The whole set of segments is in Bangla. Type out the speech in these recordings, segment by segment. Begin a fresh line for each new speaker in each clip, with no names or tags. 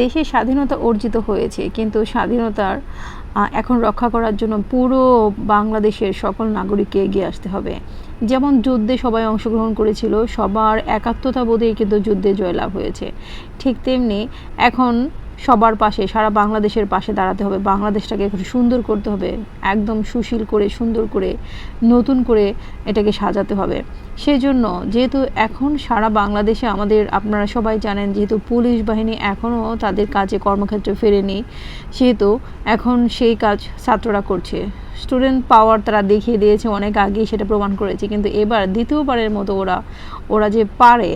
দেশে স্বাধীনতা অর্জিত হয়েছে, কিন্তু স্বাধীনতার এখন রক্ষা করার জন্য পুরো বাংলাদেশের সকল নাগরিককে এগিয়ে আসতে হবে। যেমন যুদ্ধে সবাই অংশগ্রহণ করেছিল, সবার একাত্মতা বোধেই কিন্তু যুদ্ধে জয়লাভ হয়েছে। ঠিক তেমনি এখন সবার পাশে, সারা বাংলাদেশের পাশে দাঁড়াতে হবে, বাংলাদেশটাকে একটু সুন্দর করতে হবে, একদম সুশীল করে, সুন্দর করে, নতুন করে এটাকে সাজাতে হবে। সেই জন্য যেহেতু এখন সারা বাংলাদেশে আমাদের, আপনারা সবাই জানেন যেহেতু পুলিশ বাহিনী এখনও তাদের কাজে কর্মক্ষেত্রে ফেরেনি, সেহেতু এখন সেই কাজ ছাত্ররা করছে। স্টুডেন্ট পাওয়ার তারা দেখিয়ে দিয়েছে, অনেক আগেই সেটা প্রমাণ করেছে, কিন্তু এবার দ্বিতীয়বারের মতো ওরা ওরা যে পারে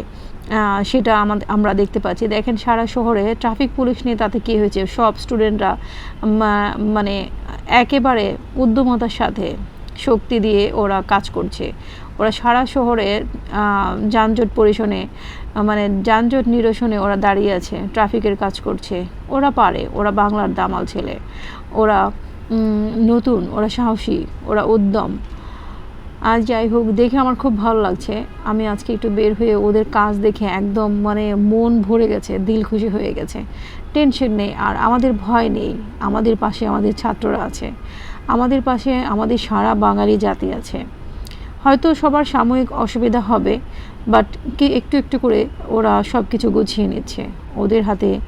সেটা আমাদের আমরা দেখতে পাচ্ছি। দেখেন, সারা শহরে ট্রাফিক পুলিশ নিয়ে তাতে কী হয়েছে? সব স্টুডেন্টরা মানে একেবারে উদ্যমতার সাথে শক্তি দিয়ে ওরা কাজ করছে। ওরা সারা শহরে যানজট পরিশনে মানে যানজট নিরসনে ওরা দাঁড়িয়ে আছে ট্রাফিকের কাজ করছে। ওরা পারে, ওরা বাংলার দামাল ছেলে। ওরা নতুন, ওরা সাহসী, ওরা উদ্যম। আজ যাই হোক, দেখে আমার খুব ভালো লাগছে। আমি আজকে একটু বের হয়ে ওদের কাজ দেখে একদম মানে মন ভরে গেছে, দিল খুশি হয়ে গেছে। টেনশন নেই, আর আমাদের ভয় নেই। আমাদের পাশে আমাদের ছাত্ররা আছে। আমাদের পাশে আমাদের সারা বাঙালি জাতি আছে। হয়তো সবার সাময়িক অসুবিধা হবে বাট কি একটু একটু করে ওরা সব কিছু গুছিয়ে নিচ্ছে। ওদের হাতে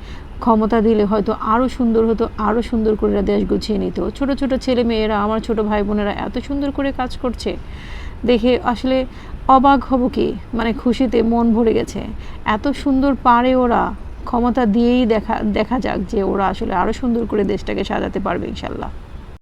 ক্ষমতা দিলে হয়তো আরও সুন্দর হতো আরও সুন্দর করে দেশ গুছিয়ে নিত। ছোট ছোট ছেলে মেয়েরা, আমার ছোট ভাই বোনেরা এত সুন্দর করে কাজ করছে। দেখে আসলে অবাক হব কি? মানে খুশিতে মন ভরে গেছে। এত সুন্দর পারে ওরা, ক্ষমতা দিয়েই দেখা দেখা যাক যে ওরা আসলে আরও সুন্দর করে দেশটাকে সাজাতে পারবে ইনশাল্লাহ।